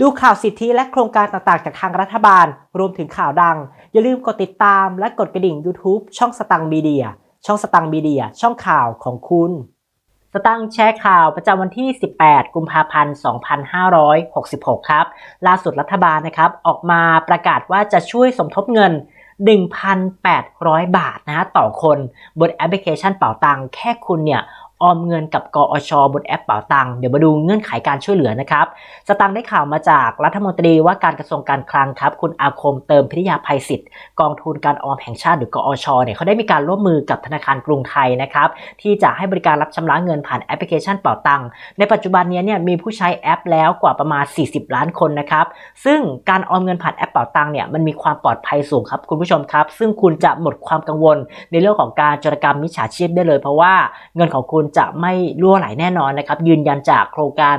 ดูข่าวสิทธิและโครงการต่างๆ จากทางรัฐบาล รวมถึงข่าวดัง อย่าลืมกดติดตามและกดกระดิ่ง YouTube ช่องสตังมีเดีย ช่องสตังมีเดีย ช่องข่าวของคุณ สตังแชร์ข่าวประจำวันที่ 18 กุมภาพันธ์ 2566 ครับ ล่าสุดรัฐบาลนะครับ ออกมาประกาศว่าจะช่วยสมทบเงิน 1,800 บาทนะฮะต่อคนบนแอปพลิเคชันเป๋าตังแค่คุณเนี่ย ออมเงินกับกอชบนแอปเป๋าตังค์เดี๋ยวมาดูเงื่อนไขการช่วยเหลือนะครับ สตังค์ได้ข่าวมาจากรัฐมนตรีว่าการกระทรวงการคลังครับ คุณอาคมเติมพิทยาภัยศิษย์กองทุนการออมแห่งชาติหรือกอชเนี่ยเขาได้มีการร่วมมือกับธนาคารกรุงไทยนะครับ ที่จะให้บริการรับชำระเงินผ่านแอปพลิเคชันเป๋าตังค์ในปัจจุบันนี้เนี่ยมีผู้ใช้แอปแล้วกว่าประมาณ 40 ล้านคนนะครับ ซึ่งการออมเงินผ่านแอปเป๋าตังค์เนี่ยมันมีความปลอดภัยสูงครับคุณผู้ชมครับ ซึ่งคุณจะหมดความกังวลในเรื่องของการจรกรรมมิจฉาชีพได้เลย เพราะว่าเงินของคุณจะไม่รั่วไหลแน่นอนนะครับ ยืนยันจากโครงการ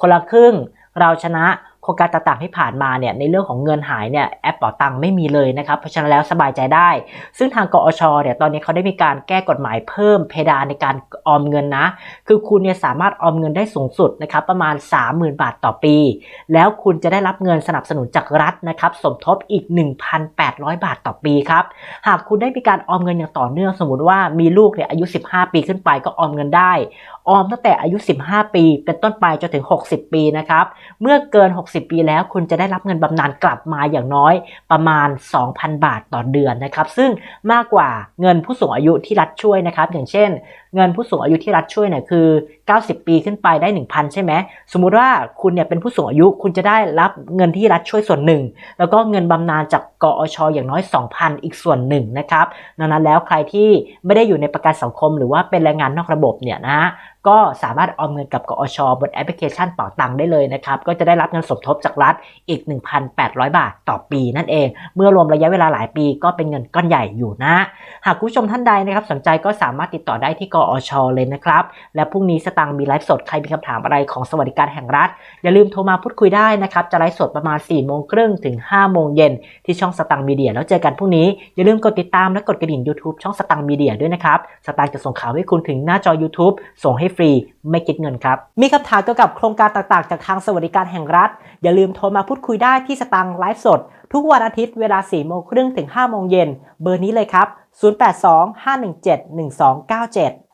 คนละครึ่งเราชนะ โครงการต่างๆที่ผ่านมาเนี่ยในเรื่องของเงินหายเนี่ยแอปเป๋าตังไม่มีเลยนะครับเพราะฉะนั้นแล้วสบายใจได้ ซึ่งทางกอชเนี่ยตอนนี้เขาได้มีการแก้กฎหมายเพิ่มเพดานในการออมเงินนะ คือคุณเนี่ยสามารถออมเงินได้สูงสุดนะครับประมาณ 30,000 บาทต่อปี แล้วคุณจะได้รับเงินสนับสนุนจากรัฐนะครับสมทบอีก 1,800 บาทต่อปีครับหากคุณได้มีการออมเงินอย่างต่อเนื่องสมมติว่ามีลูกเนี่ยอายุ 15 ปีขึ้นไปก็ออมเงินได้ ออมตั้งแต่อายุ 15 ปี เป็นต้นไปจนถึง 60 ปีนะครับเมื่อเกิน 60ปีแล้ว คุณจะได้รับเงินบำนาญกลับมาอย่างน้อยประมาณ 2,000 บาทต่อเดือนนะครับ ซึ่งมากกว่าเงินผู้สูงอายุที่รัฐช่วยนะครับ อย่างเช่น เงินผู้สูงอายุที่รัฐช่วยเนี่ยคือ 90 ปีขึ้นไปได้ 1,000 ใช่ไหมสมมุติว่าคุณเนี่ยเป็นผู้สูงอายุคุณจะได้รับเงินที่รัฐช่วยส่วนหนึ่ง แล้วก็เงินบำนาญจากกอชอย่างน้อย 2,000 อีกส่วนหนึ่งนะครับดังนั้นแล้วใครที่ไม่ได้อยู่ในประกันสังคม หรือว่าเป็นแรงงานนอกระบบเนี่ยนะก็สามารถออมเงินกับกอชบนแอปพลิเคชันเป๋าตังค์ได้เลยนะครับ ก็จะได้รับเงินสมทบจากรัฐอีก 1,800 บาทต่อปีนั่นเอง เมื่อรวมระยะเวลาหลายปีก็เป็นเงินก้อนใหญ่อยู่นะ หากคุณผู้ชมท่านใดนะครับสนใจก็สามารถติดต่อได้ที่กออชเลยนะครับ และพรุ่งนี้สตังค์มีไลฟ์สดใครมีคำถามอะไรของสวัสดิการแห่งรัฐ อย่าลืมโทรมาพูดคุยได้นะครับ จะไลฟ์สดประมาณ4ี่โมงครึ่งถึง5้าโมงเย็นที่ช่องสตังค์มีเดียแล้วเจอกันพรุ่งนี้ อย่าลืมกดติดตามและกดกระดิ่ง YouTube ช่องสตังค์มีเดียด้วยนะครับ สตังค์จะส่งข่าวให้คุณถึงหน้าจอ YouTube ส่งให้ฟรีไม่คิดเงินครับ มีคำถามเกี่ยวกับโครงการต่างๆ จากทางสวัสดิการแห่งรัฐ อย่าลืมโทรมาพูดคุยได้ที่สตังค์ไลฟ์สด ทุกวันอาทิตย์เวลา4โมงครึ่งถึง5โมงเย็นเบอร์นี้เลยครับ 0825171297